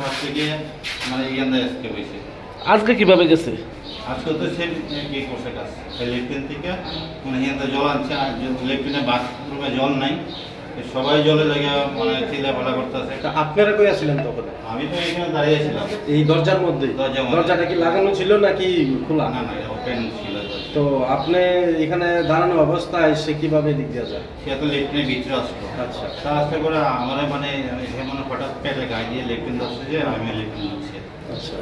ফার্স্টে গিয়ে মানে এখান থেকে আজকে হয়েছে। আজকে কীভাবে গেছে? আজকে তো সে কি করছে কাজ সেই থেকে মানে এখান থেকে জল আনছে আর লেফটেনে বাথরুমে জল নাই সবাই জলে লেগে মানে চিল্লা ফালা করতেছে। তা আপনারা কই আছিলেন তখন? আমি তো এখানে দাঁড়িয়েছিলাম এই দরজার মধ্যে? দরজার মধ্যে। দরজাটা কি লাগানো ছিল নাকি খোলা? না না ওপেন ছিল তো আপনি এখানে দাঁড়ানো অবস্থায় সে কীভাবে দিক দিয়ে যায় সে তো ভিতরে আসলো। আচ্ছা। তা আসতে করে আমার মানে সে মানে হঠাৎ পেটে গায়ে দিয়ে ধরছে যে আমি লেফটেন ধরছি। আচ্ছা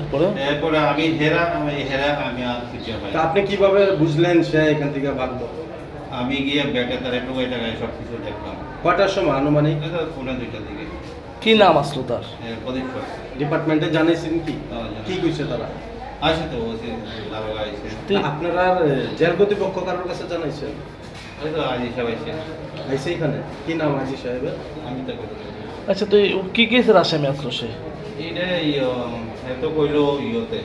এরপরে? আমি হেরা আমি হেরা আমি আর খুঁজে পাই তা আপনি কীভাবে বুঝলেন সে এখান থেকে ভাগলো আমি গিয়ে ব্যাটে তার একটু এটা গায়ে সব কিছু দেখলাম। কয়টার সময় আনুমানিক? এটা পৌনে দুইটার দিকে। কি নাম আসলো তার? প্রদীপ ডিপার্টমেন্টে জানিয়েছেন কি। কি কইছে তারা? আছে তো আপনারা জেল কর্তৃপক্ষ কারোর কাছে জানাইছেন? ওই তো আজ হিসাব আছে আইসে এখানে? কি নাম আজি সাহেবের? আমি তো আচ্ছা তো কি কেসের আসামি আসলো সে এইটা ইয়ে, এত কইলো ইয়েতে।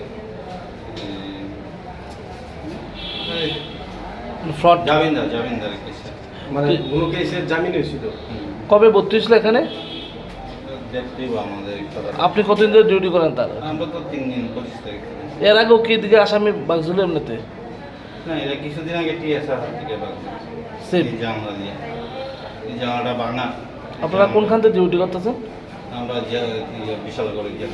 ফ্রড জামিনদার জামিনদার কেসে মানে কোনো জামিন হয়েছিল? কবে ভর্তি হয়েছিল এখানে। আপনি কতদিন ধরে ডিউটি করেন তার? আমরা তো তিন দিন পঁচিশ তারিখ এর আগেও কি দিকে আসামি বাগছিল এমনিতে? না এটা কিছুদিন আগে টিএসআর হাত থেকে বাগছে Same. দিয়ে এই জানলাটা ভাঙা আপনারা কোনখান থেকে ডিউটি করতেছেন? আমরা ইয়ে বিশাল করে গিয়ে